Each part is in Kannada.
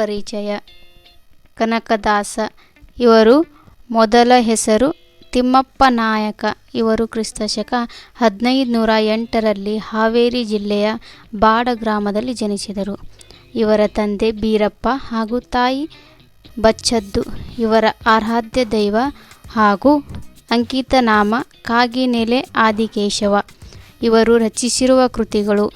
ಪರಿಚಯ. ಕನಕದಾಸ, ಇವರು ಮೊದಲ ಹೆಸರು ತಿಮ್ಮಪ್ಪ ನಾಯಕ, ಇವರು ಕ್ರಿಸ್ತಶಕ ಹದಿನೈದು ನೂರ ಎಂಟರಲ್ಲಿ ಹಾವೇರಿ ಜಿಲ್ಲೆಯ ಬಾಡ ಗ್ರಾಮದಲ್ಲಿ ಜನಿಸಿದರು. ಇವರ ತಂದೆ ಬೀರಪ್ಪ ಹಾಗೂ ತಾಯಿ ಬಚ್ಚದ್ದು. ಇವರ ಆರಾಧ್ಯ ದೈವ ಹಾಗೂ ಅಂಕಿತನಾಮ ಕಾಗಿನೆಲೆ ಆದಿಕೇಶವ. ಇವರು ರಚಿಸಿರುವ ಕೃತಿಗಳು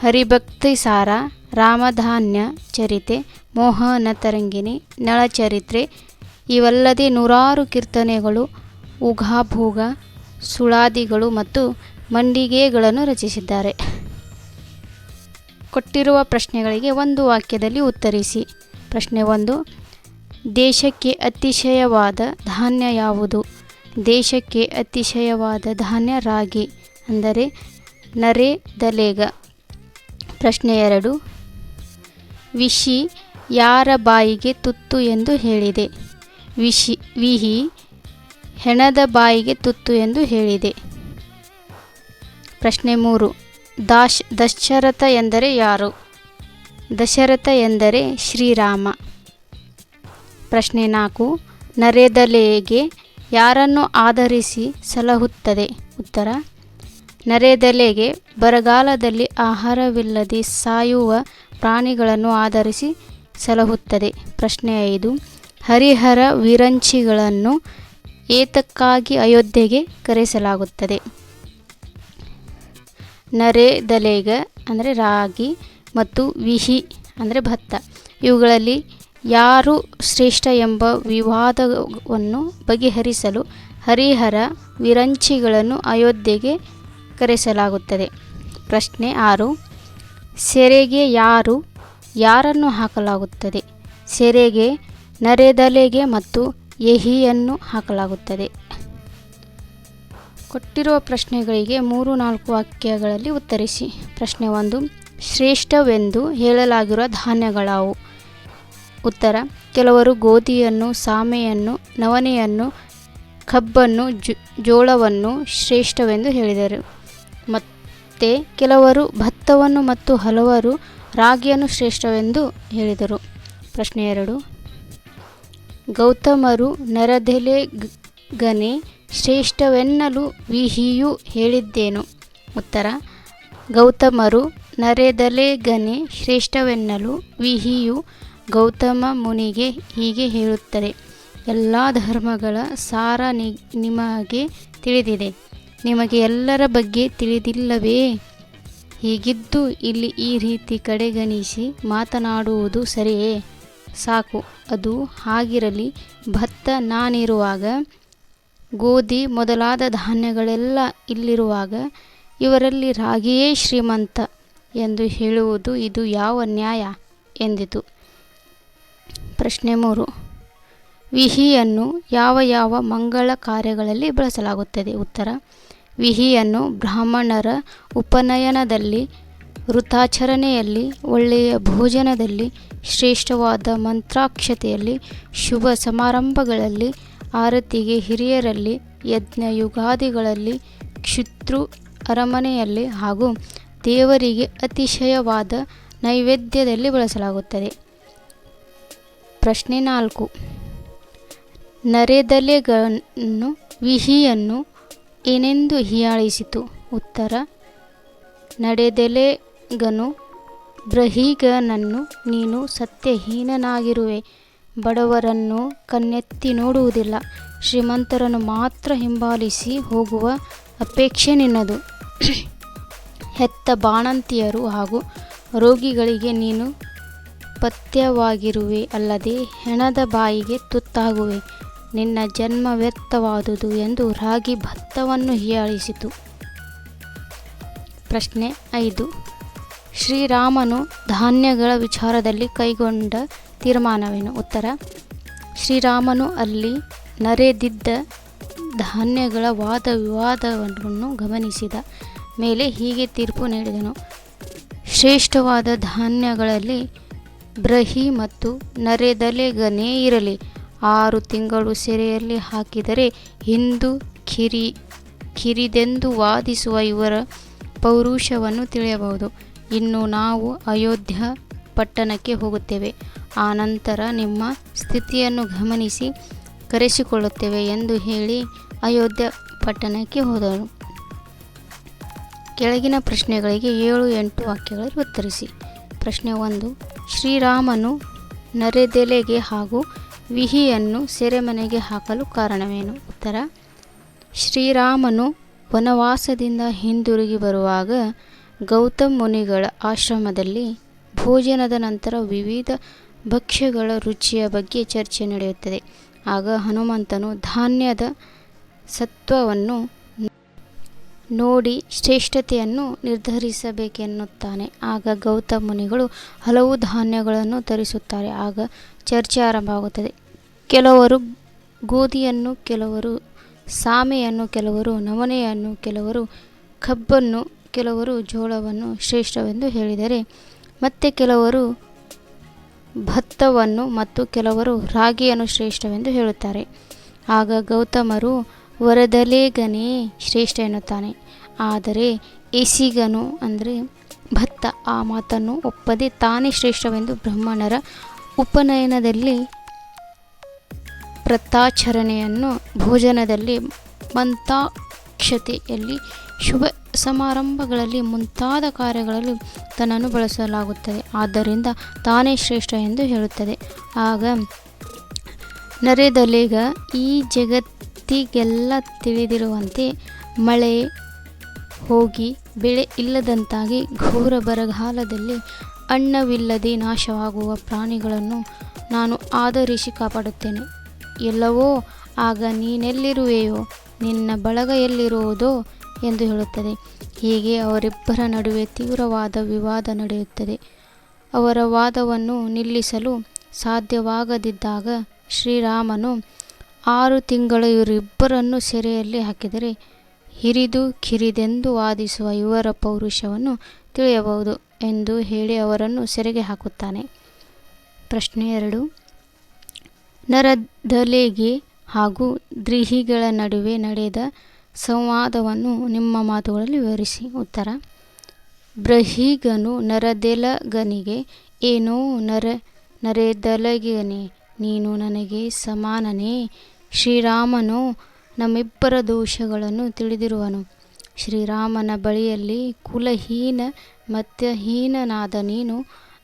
ಹರಿಭಕ್ತಿ ಸಾರ ರಾಮಧಾನ್ಯ ಚರಿತೆ ಮೋಹನ ತರಂಗಿಣಿ ನಳಚರಿತ್ರೆ ಇವಲ್ಲದೆ ನೂರಾರು ಕೀರ್ತನೆಗಳು ಉಗಾಭೋಗ ಸುಳಾದಿಗಳು ಮತ್ತು ಮಂಡಿಗೆಗಳನ್ನು ರಚಿಸಿದ್ದಾರೆ. ಕೊಟ್ಟಿರುವ ಪ್ರಶ್ನೆಗಳಿಗೆ ಒಂದು ವಾಕ್ಯದಲ್ಲಿ ಉತ್ತರಿಸಿ. ಪ್ರಶ್ನೆ ಒಂದು, ದೇಶಕ್ಕೆ ಅತಿಶಯವಾದ ಧಾನ್ಯ ಯಾವುದು? ದೇಶಕ್ಕೆ ಅತಿಶಯವಾದ ಧಾನ್ಯ ರಾಗಿ, ಅಂದರೆ ನರೆ ದಲೇಗ ಪ್ರಶ್ನೆ ಎರಡು ವಿಶಿ ಯಾರ ಬಾಯಿಗೆ ತುತ್ತು ಎಂದು ಹೇಳಿದೆ. ವಿಶಿ ವಿಹಿ ಹೆಣದ ಬಾಯಿಗೆ ತುತ್ತು ಎಂದು ಹೇಳಿದೆ. ಪ್ರಶ್ನೆ ಮೂರು. ದಾಶ್, ದಶರಥ ಎಂದರೆ ಯಾರು? ದಶರಥ ಎಂದರೆ ಶ್ರೀರಾಮ. ಪ್ರಶ್ನೆ ನಾಲ್ಕು. ನರೇದಲೆಗೆ ಯಾರನ್ನು ಆಧರಿಸಿ ಸಲಹುತ್ತದೆ? ಉತ್ತರ. ನರೇದಲೆಗೆ ಬರಗಾಲದಲ್ಲಿ ಆಹಾರವಿಲ್ಲದೆ ಸಾಯುವ ಪ್ರಾಣಿಗಳನ್ನು ಆಧರಿಸಿ ಸಲಹುತ್ತದೆ. ಪ್ರಶ್ನೆ ಐದು. ಹರಿಹರ ವಿರಂಚಿಗಳನ್ನು ಏತಕ್ಕಾಗಿ ಅಯೋಧ್ಯೆಗೆ ಕರೆಸಲಾಗುತ್ತದೆ? ನರೆದಲೆಗ ಅಂದರೆ ರಾಗಿ ಮತ್ತು ವಿಹಿ ಅಂದರೆ ಭತ್ತ. ಇವುಗಳಲ್ಲಿ ಯಾರು ಶ್ರೇಷ್ಠ ಎಂಬ ವಿವಾದವನ್ನು ಬಗೆಹರಿಸಲು ಹರಿಹರ ವಿರಂಚಿಗಳನ್ನು ಅಯೋಧ್ಯೆಗೆ ಕರೆಸಲಾಗುತ್ತದೆ? ಪ್ರಶ್ನೆ ಆರು. ಸೆರೆಗೆ ಯಾರು, ಯಾರನ್ನು ಹಾಕಲಾಗುತ್ತದೆ? ಸೆರೆಗೆ ನರೆದಲೆಗೆ ಮತ್ತು ಎಹಿಯನ್ನು ಹಾಕಲಾಗುತ್ತದೆ. ಕೊಟ್ಟಿರುವ ಪ್ರಶ್ನೆಗಳಿಗೆ ಮೂರು ನಾಲ್ಕು ವಾಕ್ಯಗಳಲ್ಲಿ ಉತ್ತರಿಸಿ. ಪ್ರಶ್ನೆ ಒಂದು, ಶ್ರೇಷ್ಠವೆಂದು ಹೇಳಲಾಗಿರುವ ಧಾನ್ಯಗಳಾವು? ಉತ್ತರ, ಕೆಲವರು ಗೋಧಿಯನ್ನು ಸಾಮೆಯನ್ನು ನವನೆಯನ್ನು ಕಬ್ಬನ್ನು ಜೋಳವನ್ನು ಶ್ರೇಷ್ಠವೆಂದು ಹೇಳಿದರು. ಮತ್ತು ಕೆಲವರು ಭತ್ತವನ್ನು ಮತ್ತು ಹಲವರು ರಾಗಿಯನ್ನು ಶ್ರೇಷ್ಠವೆಂದು ಹೇಳಿದರು. ಪ್ರಶ್ನೆ ಎರಡು. ಗೌತಮರು ನರದೆಲೆಗನೆ ಶ್ರೇಷ್ಠವೆನ್ನಲು ವಿಹಿಯು ಹೇಳಿದ್ದೇನು? ಉತ್ತರ. ಗೌತಮರು ನರೆದಲೆಗನೆ ಶ್ರೇಷ್ಠವೆನ್ನಲು ವಿಹಿಯು ಗೌತಮ ಮುನಿಗೆ ಹೀಗೆ ಹೇಳುತ್ತದೆ ಎಲ್ಲ ಧರ್ಮಗಳ ಸಾರ ನಿಮಗೆ ತಿಳಿದಿದೆ. ನಿಮಗೆ ಎಲ್ಲರ ಬಗ್ಗೆ ತಿಳಿದಿಲ್ಲವೇ? ಹೀಗಿದ್ದು ಇಲ್ಲಿ ಈ ರೀತಿ ಕಡೆಗಣಿಸಿ ಮಾತನಾಡುವುದು ಸರಿಯೇ? ಸಾಕು, ಅದು ಹಾಗಿರಲಿ. ಭತ್ತ ನಾನಿರುವಾಗ, ಗೋಧಿ ಮೊದಲಾದ ಧಾನ್ಯಗಳೆಲ್ಲ ಇಲ್ಲಿರುವಾಗ, ಇವರಲ್ಲಿ ರಾಗಿಯೇ ಶ್ರೀಮಂತ ಎಂದು ಹೇಳುವುದು ಇದು ಯಾವ ನ್ಯಾಯ? ಎಂದಿತು. ಪ್ರಶ್ನೆ ಮೂರು. ವಿಹಿಯನ್ನು ಯಾವ ಯಾವ ಮಂಗಳ ಕಾರ್ಯಗಳಲ್ಲಿ ಬಳಸಲಾಗುತ್ತದೆ? ಉತ್ತರ ವಿಹಿಯನ್ನು ಬ್ರಾಹ್ಮಣರ ಉಪನಯನದಲ್ಲಿ ವೃತಾಚರಣೆಯಲ್ಲಿ ಒಳ್ಳೆಯ ಭೋಜನದಲ್ಲಿ, ಶ್ರೇಷ್ಠವಾದ ಮಂತ್ರಾಕ್ಷತೆಯಲ್ಲಿ, ಶುಭ ಸಮಾರಂಭಗಳಲ್ಲಿ, ಆರತಿಗೆ ಹಿರಿಯರಲ್ಲಿ, ಯಜ್ಞ ಯುಗಾದಿಗಳಲ್ಲಿ ಕ್ಷಿತೃ ಅರಮನೆಯಲ್ಲಿ ಹಾಗೂ ದೇವರಿಗೆ ಅತಿಶಯವಾದ ನೈವೇದ್ಯದಲ್ಲಿ ಬಳಸಲಾಗುತ್ತದೆ. ಪ್ರಶ್ನೆ ನಾಲ್ಕು. ನರೆದಲೆಗಳನ್ನು, ವಿಹಿಯನ್ನು ಏನೆಂದು ಹೀಯಾಳಿಸಿತು? ಉತ್ತರ, ನಡೆದೆಲೆಗನು ಬ್ರಹೀಗನನ್ನು ನೀನು ಸತ್ಯಹೀನನಾಗಿರುವೆ, ಬಡವರನ್ನು ಕಣ್ಣೆತ್ತಿ ನೋಡುವುದಿಲ್ಲ, ಶ್ರೀಮಂತರನ್ನು ಮಾತ್ರ ಹಿಂಬಾಲಿಸಿ ಹೋಗುವ ಅಪೇಕ್ಷೆ ನಿನ್ನದು. ಹೆತ್ತ ಬಾಣಂತಿಯರು ಹಾಗೂ ರೋಗಿಗಳಿಗೆ ನೀನು ಪಥ್ಯವಾಗಿರುವೆ ಅಲ್ಲದೆ ಹೆಣದ ಬಾಯಿಗೆ ತುತ್ತಾಗುವೆ. ನಿನ್ನ ಜನ್ಮ ವ್ಯರ್ಥವಾದುದು ಎಂದು ರಾಗಿ ಭತ್ತವನ್ನು ಹೀಯಾಳಿಸಿತು. ಪ್ರಶ್ನೆ ಐದು. ಶ್ರೀರಾಮನು ಧಾನ್ಯಗಳ ವಿಚಾರದಲ್ಲಿ ಕೈಗೊಂಡ ತೀರ್ಮಾನವೇನು? ಉತ್ತರ, ಶ್ರೀರಾಮನು ಅಲ್ಲಿ ನರೆದಿದ್ದ ಧಾನ್ಯಗಳ ವಾದ ವಿವಾದವನ್ನು ಗಮನಿಸಿದ ಮೇಲೆ ಹೀಗೆ ತೀರ್ಪು ನೀಡಿದನು. ಶ್ರೇಷ್ಠವಾದ ಧಾನ್ಯಗಳಲ್ಲಿ ಬ್ರಹಿ ಮತ್ತು ನರೆದಲೆಗನೇ ಇರಲಿ. ಆರು ತಿಂಗಳು ಸೆರೆಯಲ್ಲಿ ಹಾಕಿದರೆ ಹಿಂದು ಕಿರಿ, ಕಿರಿದೆಂದು ವಾದಿಸುವ ಇವರ ಪೌರುಷವನ್ನು ತಿಳಿಯಬಹುದು. ಇನ್ನು ನಾವು ಅಯೋಧ್ಯ ಪಟ್ಟಣಕ್ಕೆ ಹೋಗುತ್ತೇವೆ. ಆ ನಂತರ ನಿಮ್ಮ ಸ್ಥಿತಿಯನ್ನು ಗಮನಿಸಿ ಕರೆಸಿಕೊಳ್ಳುತ್ತೇವೆ ಎಂದು ಹೇಳಿ ಅಯೋಧ್ಯ ಪಟ್ಟಣಕ್ಕೆ ಹೋದರು ಕೆಳಗಿನ ಪ್ರಶ್ನೆಗಳಿಗೆ ಏಳು ಎಂಟು ವಾಕ್ಯಗಳಲ್ಲಿ ಉತ್ತರಿಸಿ. ಪ್ರಶ್ನೆ ಒಂದು, ಶ್ರೀರಾಮನು ನರೆದೆಲೆಗೆ ಹಾಗೂ ವಿಹಿಯನ್ನು ಸೆರೆಮನೆಗೆ ಹಾಕಲು ಕಾರಣವೇನು? ಉತ್ತರ. ಶ್ರೀರಾಮನು ವನವಾಸದಿಂದ ಹಿಂದಿರುಗಿ ಬರುವಾಗ ಗೌತಮ್ ಮುನಿಗಳ ಆಶ್ರಮದಲ್ಲಿ ಭೋಜನದ ನಂತರ ವಿವಿಧ ಭಕ್ಷ್ಯಗಳ ರುಚಿಯ ಬಗ್ಗೆ ಚರ್ಚೆ ನಡೆಯುತ್ತದೆ. ಆಗ ಹನುಮಂತನು ಧಾನ್ಯದ ಸತ್ವವನ್ನು ನೋಡಿ ಶ್ರೇಷ್ಠತೆಯನ್ನು ನಿರ್ಧರಿಸಬೇಕೆನ್ನುತ್ತಾನೆ. ಆಗ ಗೌತಮ ಮುನಿಗಳು ಹಲವು ಧಾನ್ಯಗಳನ್ನು ತರಿಸುತ್ತಾರೆ. ಆಗ ಚರ್ಚೆ ಆರಂಭವಾಗುತ್ತದೆ. ಕೆಲವರು ಗೋಧಿಯನ್ನು, ಕೆಲವರು ಸಾಮೆಯನ್ನು, ಕೆಲವರು ನವಣೆಯನ್ನು ಕೆಲವರು ಕಬ್ಬನ್ನು, ಕೆಲವರು ಜೋಳವನ್ನು ಶ್ರೇಷ್ಠವೆಂದು ಹೇಳಿದರೆ, ಮತ್ತೆ ಕೆಲವರು ಭತ್ತವನ್ನು ಮತ್ತು ಕೆಲವರು ರಾಗಿಯನ್ನು ಶ್ರೇಷ್ಠವೆಂದು ಹೇಳುತ್ತಾರೆ. ಆಗ ಗೌತಮರು ವರದಲೇಗನೇ ಶ್ರೇಷ್ಠ ಎನ್ನುತ್ತಾನೆ. ಆದರೆ ಎಸಿಗನು ಅಂದರೆ ಭತ್ತ, ಆ ಮಾತನ್ನು ಒಪ್ಪದೆ ತಾನೇ ಶ್ರೇಷ್ಠವೆಂದು ಬ್ರಹ್ಮಣರ ಉಪನಯನದಲ್ಲಿ ವ್ರತಾಚರಣೆಯನ್ನು ಭೋಜನದಲ್ಲಿ ಮಂತಾಕ್ಷತೆಯಲ್ಲಿ ಶುಭ ಸಮಾರಂಭಗಳಲ್ಲಿ ಮುಂತಾದ ಕಾರ್ಯಗಳಲ್ಲಿ ತನ್ನನ್ನು ಬಳಸಲಾಗುತ್ತದೆ. ಆದ್ದರಿಂದ ತಾನೇ ಶ್ರೇಷ್ಠ ಎಂದು ಹೇಳುತ್ತದೆ. ಆಗ ನರೇದಲೇಗ ಈ ಜಗತ್ತಿಗೆಲ್ಲ ತಿಳಿದಿರುವಂತೆ ಮಳೆ ಹೋಗಿ ಬೆಳೆ ಇಲ್ಲದಂತಾಗಿ ಘೋರ ಬರಗಾಲದಲ್ಲಿ ಅನ್ನವಿಲ್ಲದೆ ನಾಶವಾಗುವ ಪ್ರಾಣಿಗಳನ್ನು ನಾನು ಆಧರಿಸಿ ಕಾಪಾಡುತ್ತೇನೆ. ಎಲ್ಲವೋ ಆಗ ನೀನೆಲ್ಲಿರುವೆಯೋ, ನಿನ್ನ ಬಳಗ ಎಲ್ಲಿರುವುದೋ ಎಂದು ಹೇಳುತ್ತದೆ. ಹೀಗೆ ಅವರಿಬ್ಬರ ನಡುವೆ ತೀವ್ರವಾದ ವಿವಾದ ನಡೆಯುತ್ತದೆ. ಅವರ ವಾದವನ್ನು ನಿಲ್ಲಿಸಲು ಸಾಧ್ಯವಾಗದಿದ್ದಾಗ ಶ್ರೀರಾಮನು ಆರು ತಿಂಗಳು ಇವರಿಬ್ಬರನ್ನು ಸೆರೆಯಲ್ಲಿ ಹಾಕಿದರೆ ಹಿರಿದು ಕಿರಿದೆಂದು ವಾದಿಸುವ ಇವರ ಪೌರುಷವನ್ನು ತಿಳಿಯಬಹುದು ಎಂದು ಹೇಳಿ ಅವರನ್ನು ಸೆರೆಗೆ ಹಾಕುತ್ತಾನೆ. ಪ್ರಶ್ನೆ ಎರಡು. ನರದಲೆಗೆ ಹಾಗೂ ದ್ರಿಹಿಗಳ ನಡುವೆ ನಡೆದ ಸಂವಾದವನ್ನು ನಿಮ್ಮ ಮಾತುಗಳಲ್ಲಿ ವಿವರಿಸಿ. ಉತ್ತರ. ಬ್ರಹೀಗನು ನರದೆಲಗನಿಗೆ, ಏನೋ ನರ ನರೆದಲಗನೇ ನೀನು ನನಗೆ ಸಮಾನನೇ. ಶ್ರೀರಾಮನು ನಮ್ಮಿಬ್ಬರ ದೋಷಗಳನ್ನು ತಿಳಿದಿರುವನು. ಶ್ರೀರಾಮನ ಬಳಿಯಲ್ಲಿ ಕುಲಹೀನ ಮತ್ಯಹೀನನಾದ ನೀನು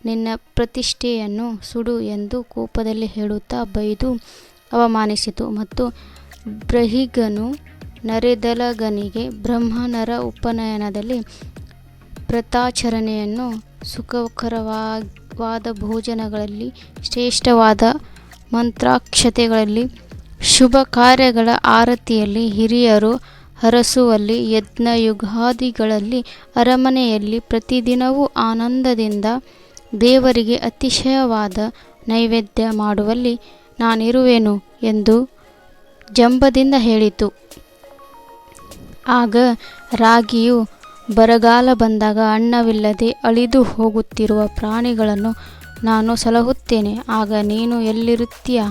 ನಿನ್ನ ಪ್ರತಿಷ್ಠೆಯನ್ನು ಸುಡು ಎಂದು ಕೋಪದಲ್ಲಿ ಹೇಳುತ್ತಾ ಬೈದು ಅವಮಾನಿಸಿತು ಮತ್ತು ಬ್ರಹಿಗನು ನರೆದಲಗನಿಗೆ ಬ್ರಹ್ಮನರ ಉಪನಯನದಲ್ಲಿ ವ್ರತಾಚರಣೆಯನ್ನು ಸುಖಕರವಾದ ಭೋಜನಗಳಲ್ಲಿ ಶ್ರೇಷ್ಠವಾದ ಮಂತ್ರಾಕ್ಷತೆಗಳಲ್ಲಿ ಶುಭ ಕಾರ್ಯಗಳ ಆರತಿಯಲ್ಲಿ ಹಿರಿಯರು ಹರಸುವಲ್ಲಿ ಯಜ್ಞ ಯುಗಾದಿಗಳಲ್ಲಿ ಅರಮನೆಯಲ್ಲಿ ಪ್ರತಿದಿನವೂ ಆನಂದದಿಂದ ದೇವರಿಗೆ ಅತಿಶಯವಾದ ನೈವೇದ್ಯ ಮಾಡುವಲ್ಲಿ ನಾನಿರುವೆನು ಎಂದು ಜಂಬದಿಂದ ಹೇಳಿತು. ಆಗ ರಾಗಿಯು ಬರಗಾಲ ಬಂದಾಗ ಅನ್ನವಿಲ್ಲದೆ ಅಳಿದು ಹೋಗುತ್ತಿರುವ ಪ್ರಾಣಿಗಳನ್ನು ನಾನು ಸಲಹುತ್ತೇನೆ. ಆಗ ನೀನು ಎಲ್ಲಿರುತ್ತೀಯ?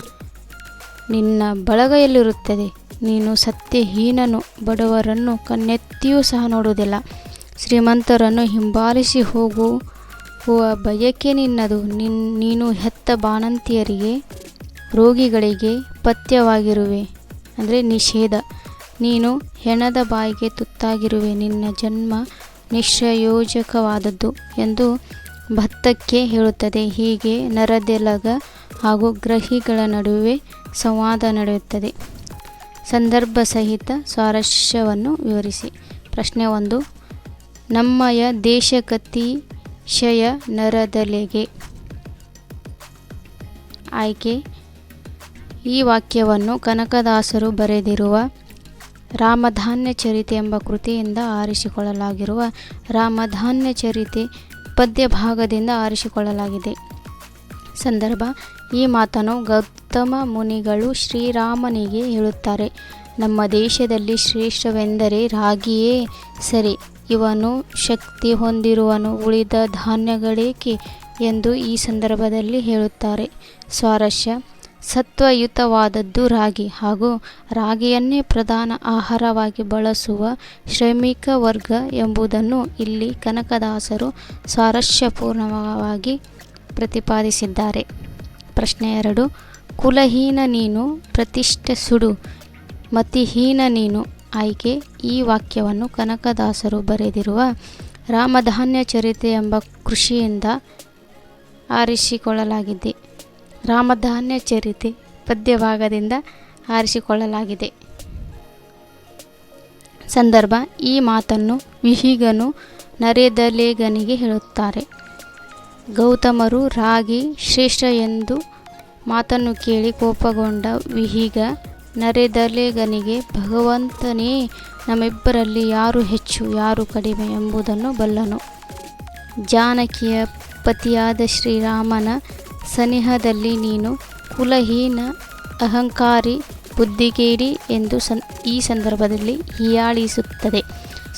ನಿನ್ನ ಬಳಗ ಎಲ್ಲಿರುತ್ತದೆ? ನೀನು ಸತ್ಯಹೀನನು, ಬಡವರನ್ನು ಕಣ್ಣೆತ್ತಿಯೂ ಸಹ ನೋಡುವುದಿಲ್ಲ. ಶ್ರೀಮಂತರನ್ನು ಹಿಂಬಾಲಿಸಿ ಹೋಗು, ಹೋಗುವ ಬಯಕೆ ನಿನ್ನದು. ನಿನ್, ನೀನು ಹೆತ್ತ ಬಾಣಂತಿಯರಿಗೆ, ರೋಗಿಗಳಿಗೆ ಪಥ್ಯವಾಗಿರುವೆ. ಅಂದರೆ ನಿಷೇಧ. ನೀನು ಹೆಣದ ಬಾಯಿಗೆ ತುತ್ತಾಗಿರುವೆ. ನಿನ್ನ ಜನ್ಮ ನಿಶ್ಚಯೋಜಕವಾದದ್ದು ಎಂದು ಭತ್ತಕ್ಕೆ ಹೇಳುತ್ತದೆ. ಹೀಗೆ ನರದೆಲಗ ಹಾಗೂ ಗ್ರಹಿಗಳ ನಡುವೆ ಸಂವಾದ ನಡೆಯುತ್ತದೆ. ಸಂದರ್ಭ ಸಹಿತ ಸ್ವಾರಸ್ಯವನ್ನು ವಿವರಿಸಿ. ಪ್ರಶ್ನೆ ಒಂದು. ನಮ್ಮಯ ದೇಶಕತಿಶಯ ನರದಲೆಗೆ. ಆಯ್ಕೆ. ಈ ವಾಕ್ಯವನ್ನು ಕನಕದಾಸರು ಬರೆದಿರುವ ರಾಮಧಾನ್ಯ ಚರಿತೆ ಎಂಬ ಕೃತಿಯಿಂದ ಆರಿಸಿಕೊಳ್ಳಲಾಗಿರುವ ರಾಮಧಾನ್ಯ ಚರಿತೆ ಪದ್ಯ ಭಾಗದಿಂದ ಆರಿಸಿಕೊಳ್ಳಲಾಗಿದೆ. ಸಂದರ್ಭ, ಈ ಮಾತನ್ನು ಗೌತಮ ಮುನಿಗಳು ಶ್ರೀರಾಮನಿಗೆ ಹೇಳುತ್ತಾರೆ. ನಮ್ಮ ದೇಶದಲ್ಲಿ ಶ್ರೇಷ್ಠವೆಂದರೆ ರಾಗಿಯೇ ಸರಿ. ಇವನು ಶಕ್ತಿ ಹೊಂದಿರುವನು, ಉಳಿದ ಧಾನ್ಯಗಳೇಕೆ? ಎಂದು ಈ ಸಂದರ್ಭದಲ್ಲಿ ಹೇಳುತ್ತಾರೆ. ಸ್ವಾರಸ್ಯ ಸತ್ವಯುತವಾದದ್ದು ರಾಗಿ ಹಾಗೂ ರಾಗಿಯನ್ನೇ ಪ್ರಧಾನ ಆಹಾರವಾಗಿ ಬಳಸುವ ಶ್ರಮಿಕ ವರ್ಗ ಎಂಬುದನ್ನು ಇಲ್ಲಿ ಕನಕದಾಸರು ಸ್ವಾರಸ್ಯಪೂರ್ಣವಾಗಿ ಪ್ರತಿಪಾದಿಸಿದ್ದಾರೆ. ಪ್ರಶ್ನೆ ಎರಡು, ಕುಲಹೀನ ನೀನು ಪ್ರತಿಷ್ಠೆ ಸುಡು, ಮತಿಹೀನ ನೀನು ಆಯ್ಕೆ ಈ ವಾಕ್ಯವನ್ನು ಕನಕದಾಸರು ಬರೆದಿರುವ ರಾಮಧಾನ್ಯ ಚರಿತೆ ಎಂಬ ಕೃಷಿಯಿಂದ ಆರಿಸಿಕೊಳ್ಳಲಾಗಿದೆ. ರಾಮಧಾನ್ಯ ಚರಿತೆ ಪದ್ಯಭಾಗದಿಂದ ಆರಿಸಿಕೊಳ್ಳಲಾಗಿದೆ. ಸಂದರ್ಭ, ಈ ಮಾತನ್ನು ವಿಹಿಗನು ನರೇದಲೇಗನಿಗೆ ಹೇಳುತ್ತಾರೆ. ಗೌತಮರು ರಾಗಿ ಶ್ರೇಷ್ಠ ಎಂದು ಮಾತನ್ನು ಕೇಳಿ ಕೋಪಗೊಂಡ ವಿಹಿಗ ನರೇದಲೇಗನಿಗೆ, ಭಗವಂತನೇ, ನಮ್ಮಿಬ್ಬರಲ್ಲಿ ಯಾರು ಹೆಚ್ಚು, ಯಾರು ಕಡಿಮೆ ಎಂಬುದನ್ನು ಬಲ್ಲನು. ಜಾನಕಿಯ ಪತಿಯಾದ ಶ್ರೀರಾಮನ ಸನಿಹದಲ್ಲಿ ನೀನು ಕುಲಹೀನ ಅಹಂಕಾರಿ ಬುದ್ಧಿಗೇಡಿ ಎಂದು ಸನ್, ಈ ಸಂದರ್ಭದಲ್ಲಿ ಹೀಯಾಳಿಸುತ್ತದೆ.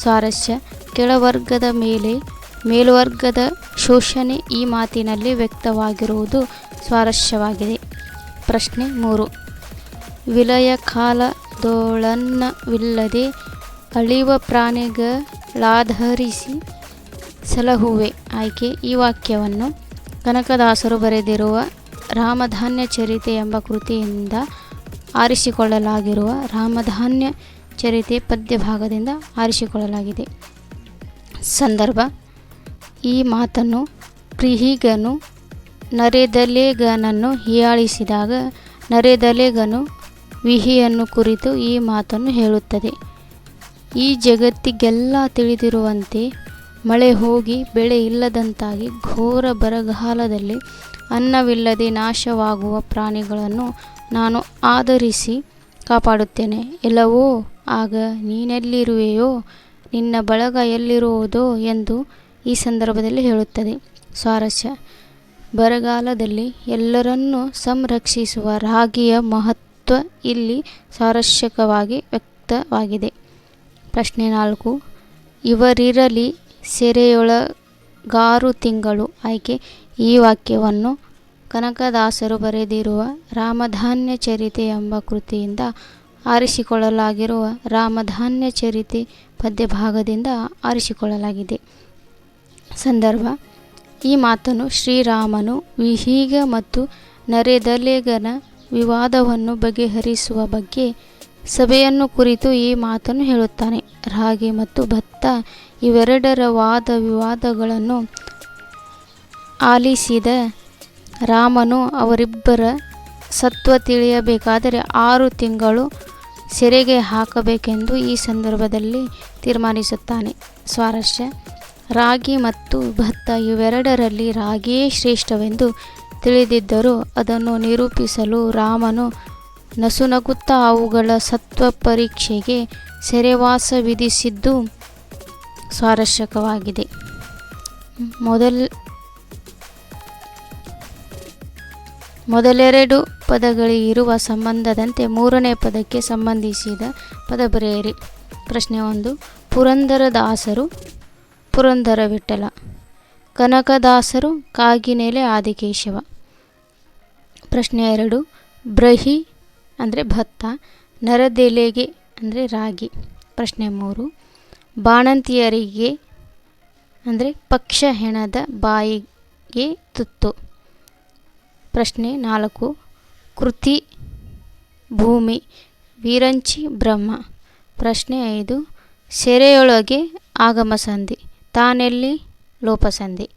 ಸ್ವಾರಸ್ಯ, ಕೆಳವರ್ಗದ ಮೇಲೆ, ಮೇಲ್ವರ್ಗದ ಶೋಷಣೆ ಈ ಮಾತಿನಲ್ಲಿ ವ್ಯಕ್ತವಾಗಿರುವುದು ಸ್ವಾರಸ್ಯವಾಗಿದೆ. ಪ್ರಶ್ನೆ ಮೂರು. ವಿಲಯ ಕಾಲದೊಳನ್ನವಿಲ್ಲದೆ ಅಳಿವ ಪ್ರಾಣಿಗಳಾಧರಿಸಿ ಸಲಹುವೆ. ಆಯ್ಕೆ, ಈ ವಾಕ್ಯವನ್ನು ಕನಕದಾಸರು ಬರೆದಿರುವ ರಾಮಧಾನ್ಯ ಚರಿತೆ ಎಂಬ ಕೃತಿಯಿಂದ ಆರಿಸಿಕೊಳ್ಳಲಾಗಿರುವ ರಾಮಧಾನ್ಯ ಚರಿತೆ ಪದ್ಯಭಾಗದಿಂದ ಆರಿಸಿಕೊಳ್ಳಲಾಗಿದೆ. ಸಂದರ್ಭ, ಈ ಮಾತನ್ನು ಪ್ರಿಹಿಗನು ನರೇದಲೇಗನನ್ನು ಹೀಯಾಳಿಸಿದಾಗ ನರೇದಲೇಗನು ವಿಹಿಯನ್ನು ಕುರಿತು ಈ ಮಾತನ್ನು ಹೇಳುತ್ತದೆ. ಈ ಜಗತ್ತಿಗೆಲ್ಲ ತಿಳಿದಿರುವಂತೆ ಮಳೆ ಹೋಗಿ ಬೆಳೆ ಇಲ್ಲದಂತಾಗಿ ಘೋರ ಬರಗಾಲದಲ್ಲಿ ಅನ್ನವಿಲ್ಲದೆ ನಾಶವಾಗುವ ಪ್ರಾಣಿಗಳನ್ನು ನಾನು ಆಧರಿಸಿ ಕಾಪಾಡುತ್ತೇನೆ. ಎಲ್ಲವೋ ಆಗ ನೀನೆಲ್ಲಿರುವೆಯೋ? ನಿನ್ನ ಬಳಗ ಎಲ್ಲಿರುವುದೋ ಎಂದು ಈ ಸಂದರ್ಭದಲ್ಲಿ ಹೇಳುತ್ತದೆ. ಸ್ವಾರಸ್ಯ. ಬರಗಾಲದಲ್ಲಿ ಎಲ್ಲರನ್ನೂ ಸಂರಕ್ಷಿಸುವ ರಾಗಿಯ ಮಹತ್ವ ಇಲ್ಲಿ ಸ್ವಾರಸ್ಯಕವಾಗಿ ವ್ಯಕ್ತವಾಗಿದೆ. ಪ್ರಶ್ನೆ ನಾಲ್ಕು. ಇವರಿರಲಿ ಸೆರೆಯೊಳಗಾರು ತಿಂಗಳು. ಆಯ್ಕೆ ಈ ವಾಕ್ಯವನ್ನು ಕನಕದಾಸರು ಬರೆದಿರುವ ರಾಮಧಾನ್ಯ ಚರಿತೆ ಎಂಬ ಕೃತಿಯಿಂದ ಆರಿಸಿಕೊಳ್ಳಲಾಗಿರುವ ರಾಮಧಾನ್ಯ ಚರಿತೆ ಪದ್ಯಭಾಗದಿಂದ ಆರಿಸಿಕೊಳ್ಳಲಾಗಿದೆ. ಸಂದರ್ಭ, ಈ ಮಾತನ್ನು ಶ್ರೀರಾಮನು ವಿಹೀಗ ಮತ್ತು ನರೇದಲೇಗನ ವಿವಾದವನ್ನು ಬಗೆಹರಿಸುವ ಬಗ್ಗೆ ಸಭೆಯನ್ನು ಕುರಿತು ಈ ಮಾತನ್ನು ಹೇಳುತ್ತಾನೆ. ರಾಗಿ ಮತ್ತು ಭತ್ತ ಇವೆರಡರ ವಾದ ವಿವಾದಗಳನ್ನು ಆಲಿಸಿದ ರಾಮನು ಅವರಿಬ್ಬರ ಸತ್ವ ತಿಳಿಯಬೇಕಾದರೆ ಆರು ತಿಂಗಳು ಸೆರೆಗೆ ಹಾಕಬೇಕೆಂದು ಈ ಸಂದರ್ಭದಲ್ಲಿ ತೀರ್ಮಾನಿಸುತ್ತಾನೆ. ಸ್ವಾರಸ್ಯ. ರಾಗಿ ಮತ್ತು ಭತ್ತ ಇವೆರಡರಲ್ಲಿ ರಾಗಿಯೇ ಶ್ರೇಷ್ಠವೆಂದು ತಿಳಿದಿದ್ದರೂ ಅದನ್ನು ನಿರೂಪಿಸಲು ರಾಮನು ನಸುನಗುತ್ತಾ ಅವುಗಳ ಸತ್ವ ಪರೀಕ್ಷೆಗೆ ಸೆರೆವಾಸ ವಿಧಿಸಿದ್ದು ಸ್ವಾರಸ್ಯಕವಾಗಿದೆ. ಮೊದಲ, ಮೊದಲೆರಡು ಪದಗಳಿರುವ ಸಂಬಂಧದಂತೆ ಮೂರನೇ ಪದಕ್ಕೆ ಸಂಬಂಧಿಸಿದ ಪದ ಬರೆಯಿರಿ ಪ್ರಶ್ನೆ ಒಂದು, ಪುರಂದರದಾಸರು ಪುರಂದರ ವಿಠಲ ಕನಕದಾಸರು ಕಾಗಿನೆಲೆ ಆದಿಕೇಶವ. ಪ್ರಶ್ನೆ ಎರಡು, ಬ್ರಹಿ ಅಂದರೆ ಭತ್ತ, ನರದೆಲೆಗೆ ಅಂದರೆ ರಾಗಿ. ಪ್ರಶ್ನೆ ಮೂರು ಬಾಣಂತಿಯರಿಗೆ, ಅಂದರೆ ಪಕ್ಷ ಹೆಣದ ಬಾಯಿಗೆ ತುತ್ತು. ಪ್ರಶ್ನೆ ನಾಲ್ಕು. ಕೃತಿ, ಭೂಮಿ, ವೀರಂಚಿ, ಬ್ರಹ್ಮ. ಪ್ರಶ್ನೆ ಐದು. ಸೆರೆಯೊಳಗೆ ಆಗಮ ಸಂಧಿ ತಾನೆಲ್ಲಿ ಲೋಪಸಂಧಿ?